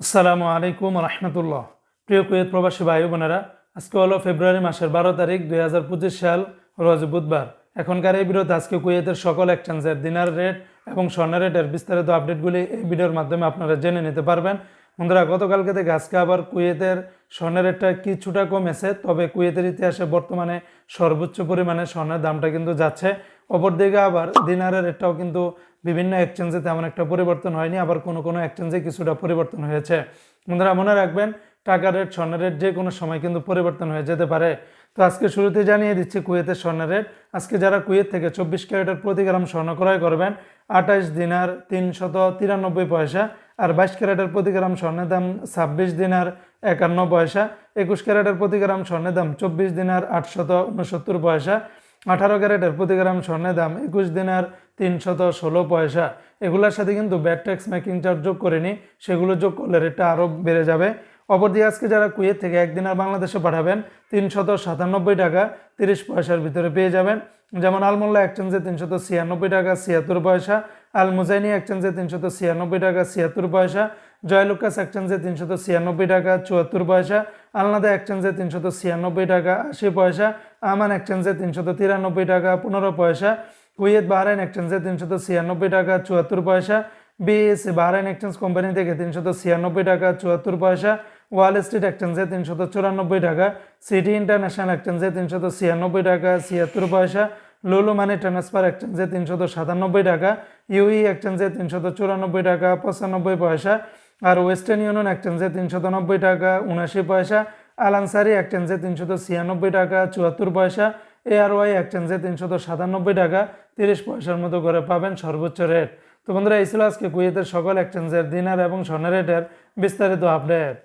আসসালামু আলাইকুম রহমতুল্লাহ। প্রিয় কুয়েত প্রবাসী ভাই বোনেরা, আজকে হলো ফেব্রুয়ারি মাসের বারো তারিখ দুই হাজার পঁচিশ সাল, রোজ বুধবার। এখনকার এই বিরোধ আজকে কুয়েতের সকল এক্সচেঞ্জের দিনার রেট এবং স্বর্ণের রেটের বিস্তারিত আপডেটগুলি এই ভিডিওর মাধ্যমে আপনারা জেনে নিতে পারবেন। বন্ধুরা, গতকালকে থেকে আজকে আবার কুয়েতের স্বর্ণের রেটটা কিছুটা কমেছে, তবে কুয়েতের ইতিহাসে বর্তমানে সর্বোচ্চ পরিমাণে স্বর্ণের দামটা কিন্তু যাচ্ছে। অপরদিকে আবার দিনারের রেটটাও কিন্তু বিভিন্ন এক্সচেঞ্জে তেমন একটা পরিবর্তন হয়নি, আবার কোনো কোনো এক্সচেঞ্জে কিছুটা পরিবর্তন হয়েছে। বন্ধুরা, মনে রাখবেন টাকার রেট স্বর্ণের রেট যে কোনো সময় কিন্তু পরিবর্তন হয়ে যেতে পারে। তো আজকে শুরুতে জানিয়ে দিচ্ছি কুয়েতের স্বর্ণের রেট আজকে যারা কুয়েত থেকে চব্বিশ ক্যারেটের প্রতি গ্রাম স্বর্ণ ক্রয় করবেন, আঠাশ দিনার তিনশত তিরানব্বই পয়সা আর বাইশ ক্যারেটের প্রতি গ্রাম স্বর্ণের দাম ছাব্বিশ দিনার একান্ন পয়সা, একুশ ক্যারেটের প্রতি গ্রাম স্বর্ণের দাম চব্বিশ দিনার আটশত উনসত্তর পয়সা, আঠারো ক্যারেটের প্রতি গ্রাম স্বর্ণের দাম একুশ দিনার তিনশত ষোলো পয়সা। এগুলোর সাথে কিন্তু ব্যাট ট্যাক্স মেকিং চার্জ যোগ করেনি, সেগুলো যোগ করলে রেটটা আরও বেড়ে যাবে। অপরদিকে আজকে যারা কুয়েত থেকে একদিন আর বাংলাদেশে পাঠাবেন, তিনশত সাতানব্বই টাকা তিরিশ পয়সার ভিতরে পেয়ে যাবেন। যেমন আলমোল্লা এক্সচেঞ্জে তিনশত ছিয়ানব্বই টাকা, ছিয়াত্তর পয়সা। আল মুজাইনি এক্সচেঞ্জে তিনশত ছিয়ানব্বই টাকা, ছিয়াত্তর পয়সা। জয়লুকাস এক্সচেঞ্জে তিনশত ছিয়ানব্বই টাকা, চুয়াত্তর পয়সা। আলনাদা এক্সচেঞ্জে তিনশত ছিয়ানব্বই টাকা, আশি পয়সা। আমান এক্সচেঞ্জে তিনশত তিরানব্বই টাকা, পনেরো পয়সা। কুয়েত বাহরাইন এক্সচেঞ্জে তিনশত ছিয়ানব্বই টাকা, চুয়াত্তর পয়সা। বিএসসি বাহরাইন এক্সচেঞ্জ কোম্পানি থেকে তিনশত ছিয়ানব্বই টাকা, চুয়াত্তর পয়সা। ওয়াল স্ট্রিট এক্সচেঞ্জে তিনশত চুরানব্বই টাকা, সিটি ইন্টারন্যাশনাল এক্সচেঞ্জে তিনশত ছিয়ানব্বই টাকা, ছিয়াত্তর পয়সা, লুলু মানি ট্রান্সফার এক্সচেঞ্জে তিনশত সাতানব্বই টাকা, ইউই এক্সচেঞ্জে তিনশত চুরানব্বই টাকা, পঁচানব্বই পয়সা, আর ওয়েস্টার্ন ইউনিয়ন এক্সচেঞ্জে তিনশত নব্বই টাকা উনাশি পয়সা, আলানসারি এক্সচেঞ্জে তিনশত ছিয়ানব্বই টাকা, চুয়াত্তর পয়সা, এআরওয়াই এক্সচেঞ্জে তিনশত সাতানব্বই টাকা, তিরিশ পয়সার মতো করে পাবেন সর্বোচ্চ রেট। তো বন্ধুরা, এই ছিল আজকে কুয়েতের সকল এক্সচেঞ্জের দিনার এবং স্বর্ণের রেটের বিস্তারিত আপডেট।